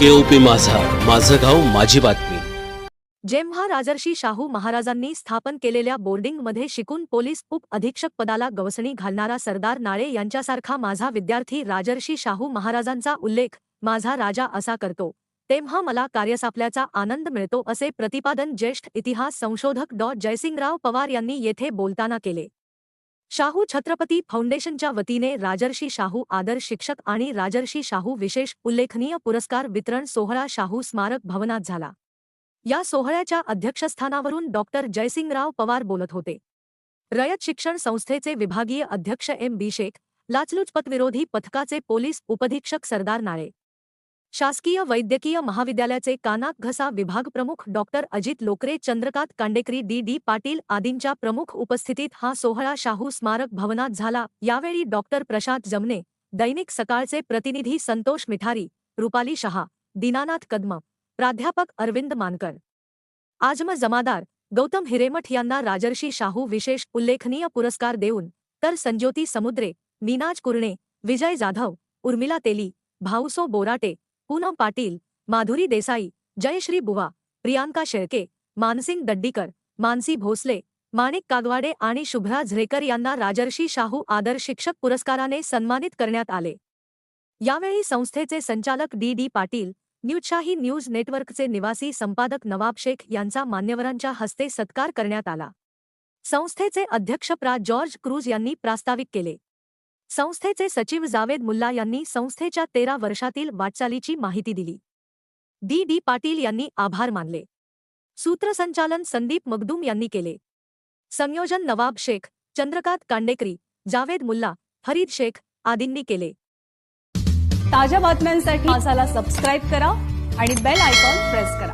केओपी माझा. माझं गाव माझी बातमी. जेव्हा राजर्षी शाहू महाराजांनी स्थापन केलेल्या बोर्डिंगमध्ये शिकून पोलीस उप अधीक्षक पदाला गवसणी घालणारा सरदार नाळे यांच्यासारखा माझा विद्यार्थी राजर्षी शाहू महाराजांचा उल्लेख माझा राजा असा करतो. तेव्हा मला कार्यसापल्याचा आनंद मिळतो असे प्रतिपादन ज्येष्ठ इतिहास संशोधक डॉ. जयसिंगराव पवार यांनी येथे बोलताना केले. शाहू छत्रपती फाउंडेशनच्या वतीने राजर्षी शाहू आदर्श शिक्षक आणि राजर्षी शाहू विशेष उल्लेखनीय पुरस्कार वितरण सोहळा शाहू स्मारक भवनात झाला. या सोहळ्याच्या अध्यक्षस्थानावरून डॉक्टर जयसिंगराव पवार बोलत होते. रयत शिक्षण संस्थेचे विभागीय अध्यक्ष एम. बी. शेख लाचलुचपतविरोधी पथकाचे पोलीस उपधीक्षक सरदार नाळे. शासकीय वैद्यकीय महाविद्यालयाचे कानाक घसा विभाग प्रमुख doctor Ajit Lokare, Chandrakant Kandekari, D. D. Patil आदींच्या प्रमुख उपस्थितीत हा सोहळा शाहू स्मारक भवनात झाला. यावेळी डॉक्टर प्रशांत जमने दैनिक सकाळचे प्रतिनिधी संतोष मिठारी, रुपाली शहा, दीनानाथ कदम, प्राध्यापक अरविंद मानकर. आज़म जमादार, गौतम हिरेमठ यांना राजर्षी शाहू विशेष उल्लेखनीय पुरस्कार देऊन, तर संज्योती समुद्रे, नीनाज कुरणे, विजय जाधव, उर्मिला तेली, भाऊसो बोराटे पूनम पाटील माधुरी देसाई जयश्री बुवा प्रियांका शेळके मानसिंग दड्डीकर मानसी भोसले माणिक कागवाडे आणि शुभ्रा झरेकर यांना राजर्षी शाहू आदर शिक्षक पुरस्काराने सन्मानित करण्यात आले. यावेळी संस्थेचे संचालक D D Patil Newsshahi news नेटवर्कचे निवासी संपादक नवाब शेख यांचा मान्यवरांच्या हस्ते सत्कार करण्यात आला. संस्थेचे अध्यक्ष प्रा. जॉर्ज क्रूज यांनी प्रास्ताविक केले. संस्थेचे सचिव जावेद मुल्ला यांनी संस्थेच्या तेरा वर्षातील वाटचालीची माहिती दिली. डी. डी. पाटील यांनी आभार मानले. सूत्रसंचालन संदीप मगदूम यांनी केले. संयोजन नवाब शेख चंद्रकांत कांडेकरी जावेद मुल्ला फरीद शेख आदींनी केले. ताज्या बातम्यांसाठी मासाला सबस्क्राईब करा आणि बेल आयकॉन प्रेस करा.